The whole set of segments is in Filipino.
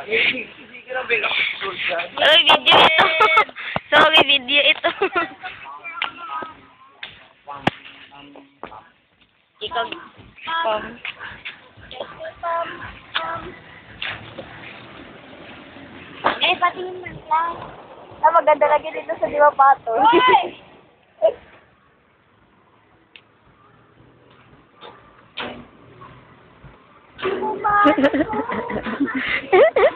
Sorry, video ito. Sorry, video ito. Ikaw, pam. Pam. Pam. Eh, patingin man lang. Ah, maganda lagi dito sa Diwa Pato. Hahaha.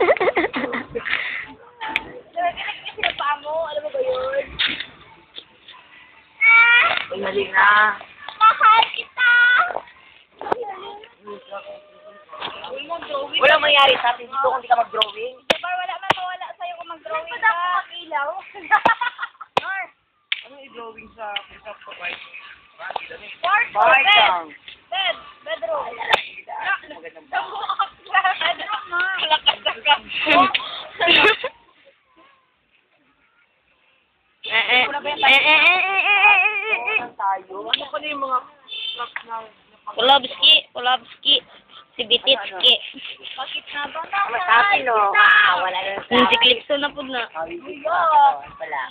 Mali na. Mahal kita! Walang mangyari sa atin dito kung di ka mag-drawing. Diba wala man mawala sa'yo kung mag-drawing ka? Ba't ako mag-ilaw? Mar! Ano i-drawing sa ko ba? Part Bakit bed! Bed! Bedroom! Magandang Bedroom na! Tayo. Ano na yung mga props na Kulobski, Kulobski, si Bititski. Bakit na ba na? Masabi no? Ah, wala na Yung si Clipso na po na. Ko, wala.